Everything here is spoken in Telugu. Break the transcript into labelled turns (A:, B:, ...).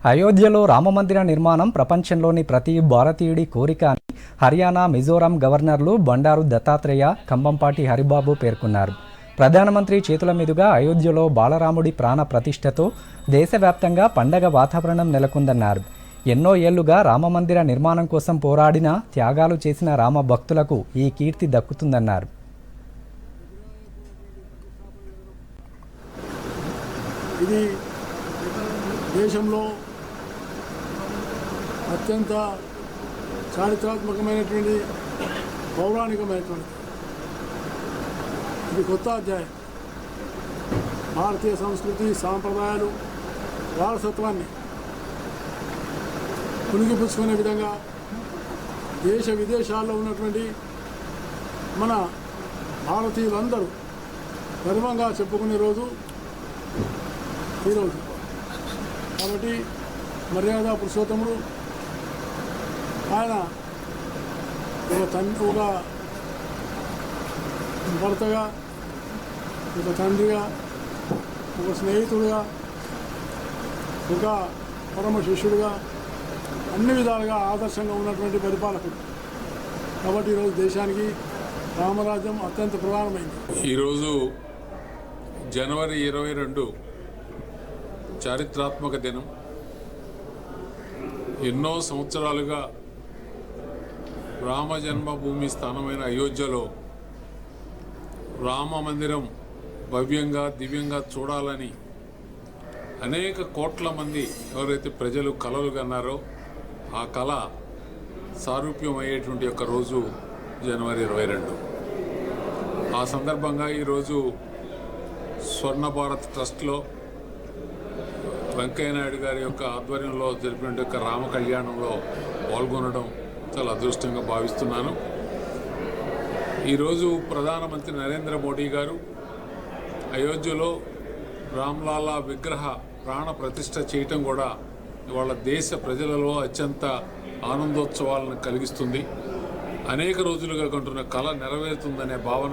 A: అయోధ్యలో రామమందిర నిర్మాణం ప్రపంచంలోని ప్రతి భారతీయుడి కోరిక అని హర్యానా మిజోరాం గవర్నర్లు బండారు దత్తాత్రేయ కంబంపాటి హరిబాబు పేర్కొన్నారు. ప్రధానమంత్రి చేతుల మీదుగా అయోధ్యలో బాలరాముడి ప్రాణ ప్రతిష్టతో దేశవ్యాప్తంగా పండగ వాతావరణం నెలకొందన్నారు. ఎన్నో ఏళ్ళుగా రామమందిర నిర్మాణం కోసం పోరాడిన త్యాగాలు చేసిన రామ భక్తులకు ఈ కీర్తి దక్కుతుందన్నారు.
B: ఇది దేశంలో అత్యంత చారిత్రాత్మకమైనటువంటి పౌరాణికమైనటువంటి ఇది కొత్త అధ్యాయం. భారతీయ సంస్కృతి సాంప్రదాయాలు వారసత్వాన్ని పుణిగిపుచ్చుకునే విధంగా దేశ విదేశాల్లో ఉన్నటువంటి మన భారతీయులందరూ గర్వంగా చెప్పుకునే రోజు ఈరోజు కాబట్టి మర్యాద పురుషోత్తముడు ఆయన ఒక తండ్రి ఒక భర్తగా ఒక తండ్రిగా ఒక స్నేహితుడిగా ఒక పరమ శిష్యుడుగా అన్ని విధాలుగా ఆదర్శంగా ఉన్నటువంటి పరిపాలకుడు. కాబట్టి ఈరోజు దేశానికి రామరాజ్యం అత్యంత ప్రధానమైంది.
C: ఈరోజు జనవరి ఇరవై రెండు చారిత్రాత్మక దినం. ఎన్నో సంవత్సరాలుగా రామ జన్మభూమి స్థానమైన అయోధ్యలో రామ మందిరం భవ్యంగా దివ్యంగా చూడాలని అనేక కోట్ల మంది ఎవరైతే ప్రజలు కలలు కన్నారో ఆ కళ సారూప్యం అయ్యేటువంటి ఒక రోజు జనవరి ఇరవై రెండు. ఆ సందర్భంగా ఈరోజు స్వర్ణ భారత్ ట్రస్ట్లో వెంకయ్య నాయుడు గారి యొక్క ఆధ్వర్యంలో జరిపిన యొక్క రామ కళ్యాణంలో పాల్గొనడం చాలా అదృష్టంగా భావిస్తున్నాను. ఈరోజు ప్రధానమంత్రి నరేంద్ర మోడీ గారు అయోధ్యలో రామ్లాలా విగ్రహ ప్రాణ ప్రతిష్ట చేయటం కూడా ఇవాళ దేశ ప్రజలలో అత్యంత ఆనందోత్సవాలను కలిగిస్తుంది. అనేక రోజులుగా కంటున్న కళ నెరవేరుతుందనే భావన